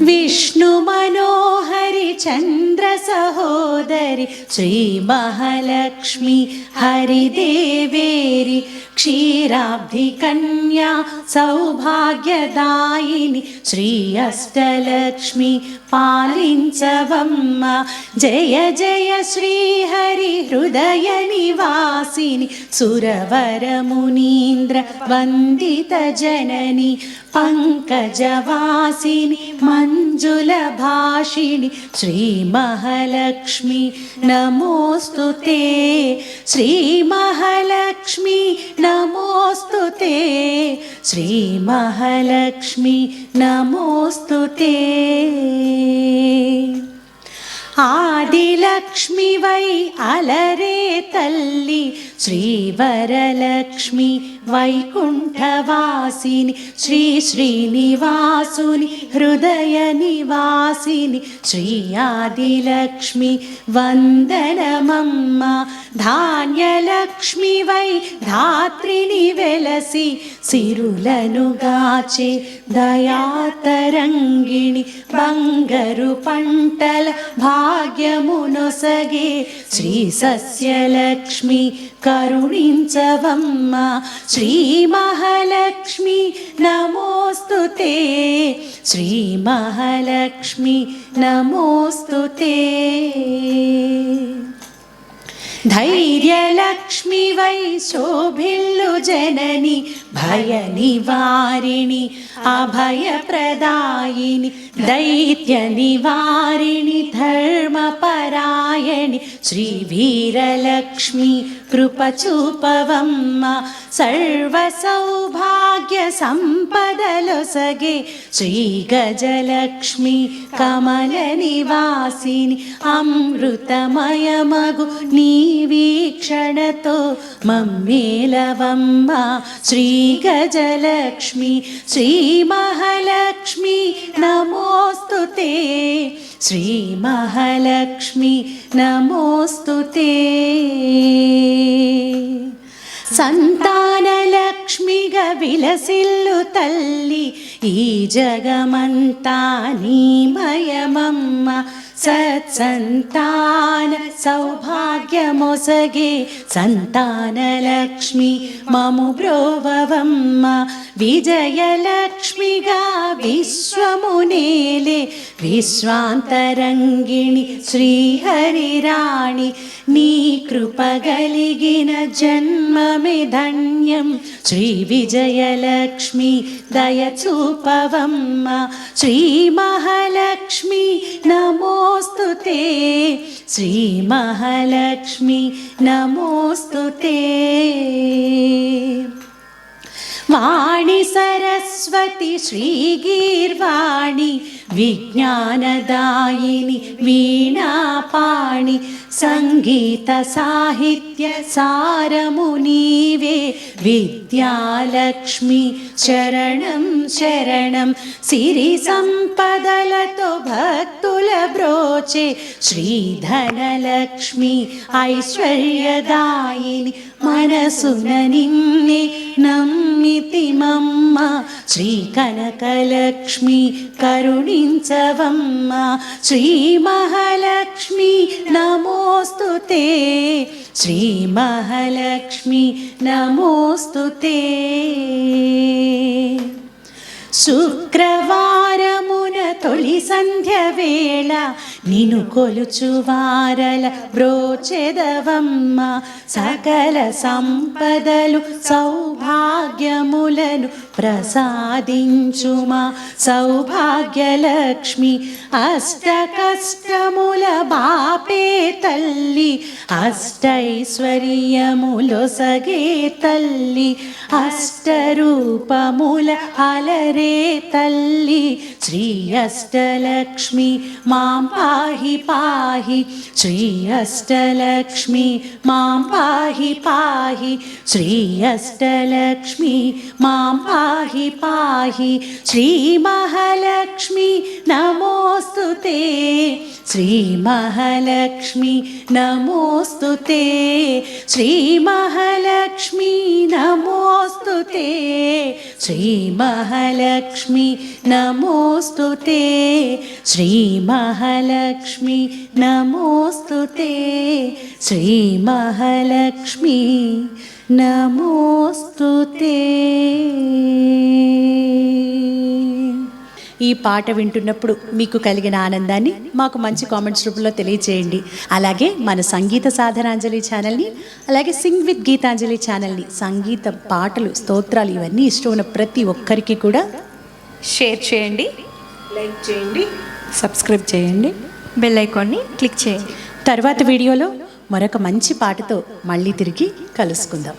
విష్ణు మనోహరి చంద్ర సహోదరి శ్రీ మహాలక్ష్మి హరిదేవేరి క్షీరాబ్ధి కన్యా సౌభాగ్యదాయిని శ్రీ అష్టలక్ష్మి పాలించవమ్మ. జయ జయశ్రీ హృదయ నివాసిని సురవరమునీంద్ర వందిత జనని పంకజవాసిని మంజుల భాషిణి శ్రీమహాలక్ష్మి నమోస్తు శ్రీ మహాలక్ష్మి నమోస్తు శ్రీ మహాలక్ష్మి నమోస్తు ఆదిలక్ష్మి వై అలరే తల్లి శ్రీవరలక్ష్మి వైకుంఠవాసిని శ్రీ శ్రీనివాసుని హృదయ నివాసిని శ్రీ ఆదిలక్ష్మి వందనమమ్మ ధాన్యలక్ష్మి వై ధాత్రిని వెలసి సిరులను గాచే దయాతరంగిణి బంగరు పంటల భా భాగ్యమునొసగే శ్రీ సస్యలక్ష్మి కరుణించవమ్మ. శ్రీ మహాలక్ష్మి నమోస్తు శ్రీ మహాలక్ష్మి నమోస్తు ధైర్యలక్ష్మి వై శోభిల్లు జనని భయ నివారిణి అభయప్రదాయిని దైత్య నివారిణి ధర్మపరాయణి శ్రీ వీరలక్ష్మి కృపచూపవమ్మ సర్వ సౌభాగ్య సంపదలొసగే శ్రీ గజలక్ష్మి కమల నివాసిని అమృతమయమగు నీ వీక్షణతో మమ్మేలవమ్మ శ్రీ గజలక్ష్మి శ్రీ మహాలక్ష్మి నమోస్తు శ్రీ మహాలక్ష్మి నమోస్తు సంతానలక్ష్మిగా విలసిల్లు తల్లి ఈ జగమంతా నీమయమమ్మ. సత్సంతాన సౌభాగ్యమొసగే సంతానలక్ష్మి మము బ్రోవవమ్మ విజయలక్ష్మిగా విశ్వమునేలే విశ్వాంతరంగిణి శ్రీహరిరాణి నీ కృపగలిగిన జన్మమే ధన్యం శ్రీ విజయలక్ష్మి దయచూపవమ్మ శ్రీ మహాలక్ష్మి నమో नमोऽस्तु ते। श्रीमहालक्ष्मी नमोऽस्तु ते। वाणि सरस्वती श्रीगीर्वाणि विज्ञानदायिनि वीणापाणि సంగీత సాహిత్య సారము నీవే విద్యాలక్ష్మి శరణం శరణం. సిరి సంపదలతో భక్తుల బ్రోచే. శ్రీధనలక్ష్మి ఐశ్వర్యదాయిని మనసున నిన్నే నమ్మితి మమ్మ శ్రీ కనకలక్ష్మి కరుణించవమ్మ. శ్రీ మహాలక్ష్మి నమోస్తు శ్రీ మహాలక్ష్మి నమోస్తు శుక్రవారమున తొలి సంధ్య వేళ నిను కొలుచు వారల బ్రోచెదవమ్మ సకల సంపదలు సౌభాగ్యములను ప్రసాదించుమా. సౌభాగ్యలక్ష్మి అష్ట కష్టముల బాపే తల్లి అష్టైశ్వర్యములొసగే తల్లి అష్టరూపముల అలరే తల్లి శ్రీ అష్టలక్ష్మి మాం पाहि पाहि श्री अष्टलक्ष्मी माँ पाहि पाहि श्री अष्टलक्ष्मी माँ पाहि पाहि श्री महालक्ष्मी नमोस्तुते श्री महालक्ष्मी नमोस्तुते श्री महालक्ष्मी नमोस्तुते श्री महालक्ष्मी नमोस्तुते श्री श्रीमहालक्ष्मी नमोऽस्तु ते श्रीमहालक्ष्मी नमोऽस्तु ते ఈ పాట వింటున్నప్పుడు మీకు కలిగిన ఆనందాన్ని మాకు మంచి కామెంట్స్ రూపంలో తెలియచేయండి అలాగే మన సంగీత సాధనాంజలి ఛానల్ని అలాగే సింగ్ విత్ గీతాంజలి ఛానల్ని సంగీత పాటలు స్తోత్రాలు ఇవన్నీ ఇష్టం ఉన్న ప్రతి ఒక్కరికి కూడా షేర్ చేయండి లైక్ చేయండి సబ్స్క్రైబ్ చేయండి బెల్ ఐకాన్ని క్లిక్ చేయండి. తర్వాత వీడియోలో మరొక మంచి పాటతో మళ్ళీ తిరిగి కలుసుకుందాం.